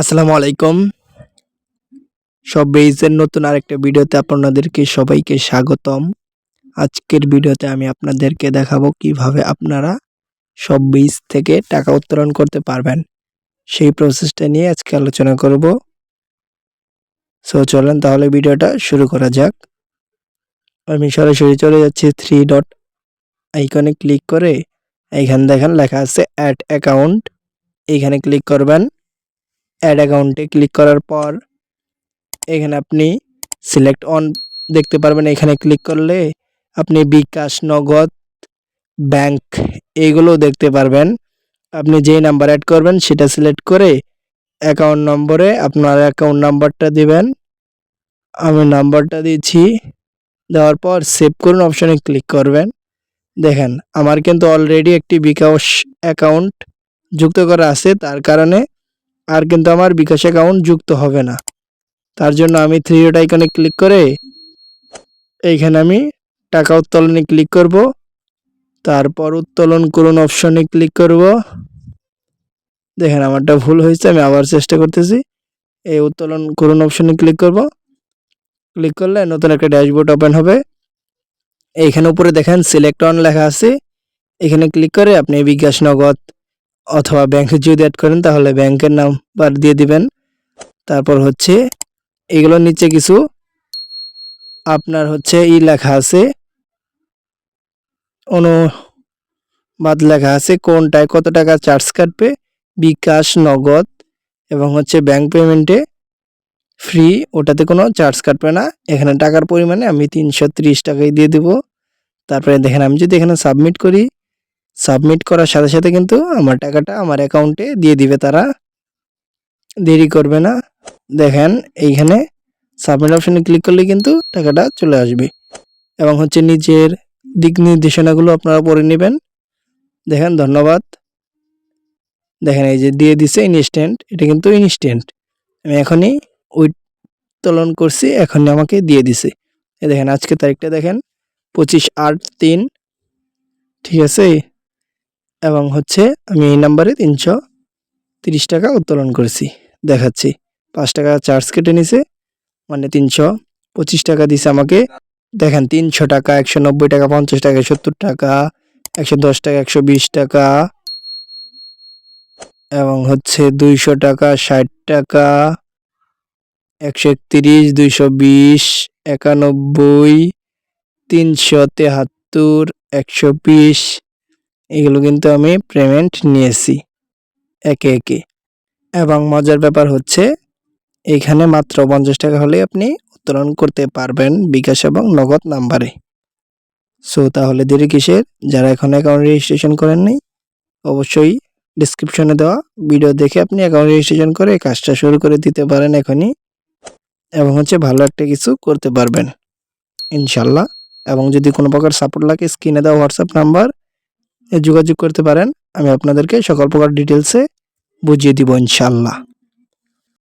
আসসালামু আলাইকুম। সব বেইজের নতুন আরেকটা ভিডিওতে আপনাদেরকে সবাইকে স্বাগতম। আজকের ভিডিওতে আমি আপনাদেরকে দেখাবো কীভাবে আপনারা সব বীজ থেকে টাকা উত্তোলন করতে পারবেন। সেই প্রসেসটা নিয়ে আজকে আলোচনা করব। সো চলেন তাহলে ভিডিওটা শুরু করা যাক। আমি সরাসরি চলে যাচ্ছি থ্রি ডট আইকনে ক্লিক করে। এইখানে দেখেন লেখা আছে অ্যাড অ্যাকাউন্ট এইখানে ক্লিক করবেন। অ্যাড অ্যাকাউন্টে ক্লিক করার পর, এখানে আপনি সিলেক্ট অন দেখতে পারবেন, এখানে ক্লিক করলে আপনি বিকাশ নগদ ব্যাংক এইগুলো দেখতে পারবেন। আপনি যেই নাম্বার অ্যাড করবেন, সেটা সিলেক্ট করে অ্যাকাউন্ট নম্বরে আপনার অ্যাকাউন্ট নাম্বারটা দিবেন। আমি নাম্বারটা দিচ্ছি, দেওয়ার পর সেভ করুন অপশনে ক্লিক করবেন। দেখেন, আমার কিন্তু অলরেডি একটি বিকাশ অ্যাকাউন্ট যুক্ত করা আছে, তার কারণে আর কিন্তু আমার বিকাশ অ্যাকাউন্ট যুক্ত হবে না। তার জন্য আমি থ্রি ডট আইকনে ক্লিক করে এইখানে আমি টাকা উত্তোলনে ক্লিক করব। তারপর উত্তোলন করুন অপশনে ক্লিক করব। দেখেন আমারটা ভুল হয়েছে, আমি আবার চেষ্টা করতেছি। এই উত্তোলন করুন অপশনে ক্লিক করব। ক্লিক করলে নতুন একটা ড্যাশবোর্ড ওপেন হবে। এইখানে উপরে দেখেন সিলেক্ট অন লেখা আছে। এখানে ক্লিক করে আপনি বিকাশ নগদ অথবা ব্যাংকে যদি অ্যাড করেন, তাহলে ব্যাংকের নাম্বার দিয়ে দিবেন। তারপর হচ্ছে এগুলোর নিচে কিছু আপনার হচ্ছে ই লেখা আছে, অনুবাদ লেখা আছে, কোনটায় কত টাকা চার্জ কাটবে, বিকাশ, নগদ এবং হচ্ছে ব্যাংক পেমেন্টে ফ্রি ওটাতে কোনো চার্জ কাটবে না। এখানে টাকার পরিমাণে আমি তিনশো ত্রিশ টাকাই দিয়ে দেবো। তারপরে দেখেন, আমি যদি এখানে সাবমিট করি সাবমিট করার সাথে সাথে কিন্তু আমার টাকাটা আমার অ্যাকাউন্টে দিয়ে দিবে তারা। দেরি করবে না। দেখেন, এইখানে সাবমিট অপশানে ক্লিক করলে কিন্তু টাকাটা চলে আসবে। এবং হচ্ছে নিজের দিক নির্দেশনাগুলো আপনারা পড়ে নেবেন। দেখেন, ধন্যবাদ। দেখেন, এই যে দিয়ে দিছে ইনস্ট্যান্ট এটা কিন্তু ইনস্ট্যান্ট আমি এখনই উত্তোলন করছি, এখনই আমাকে দিয়ে দিছে। এই দেখেন আজকে তারিখটা দেখেন, পঁচিশ আট তিন। ঠিক আছে? এবং হচ্ছে আমি এই নাম্বারে তিনশো তিরিশ টাকা উত্তোলন করেছি। দেখাচ্ছি। পাঁচ টাকা চার্জ কেটে নিছে মানে তিনশো পঁচিশ টাকা দিছে আমাকে। দেখেন, তিনশো টাকা, একশো নব্বই টাকা, পঞ্চাশ টাকা, সত্তর টাকা, একশো দশ টাকা, একশো বিশ টাকা এবং হচ্ছে দুইশো টাকা, ষাট টাকা, একশো একত্রিশ, দুইশো বিশ, একানব্বই, তিনশো তেহাত্তর, একশো বিশ এগুলো কিন্তু আমি পেমেন্ট নিয়েছি, একে একে। এবং মজার ব্যাপার হচ্ছে এইখানে মাত্র পঞ্চাশ টাকা হলে আপনি উত্তোলন করতে পারবেন বিকাশ এবং নগদ নাম্বারে সো তাহলে দেরি কিসের? যারা এখন অ্যাকাউন্ট রেজিস্ট্রেশন করেন করেননি অবশ্যই ডিসক্রিপশনে দেওয়া ভিডিও দেখে আপনি অ্যাকাউন্ট রেজিস্ট্রেশন করে কাজটা শুরু করে দিতে পারেন এখনই। এবং হচ্ছে ভালো একটা কিছু করতে পারবেন, ইনশাল্লাহ। এবং যদি কোনো প্রকার সাপোর্ট লাগে স্ক্রিনে দেওয়া হোয়াটসঅ্যাপ নাম্বার যোগাযোগ করতে পারেন। আমি আপনাদেরকে সকল প্রকার ডিটেলসে বুঝিয়ে দিব ইনশাল্লাহ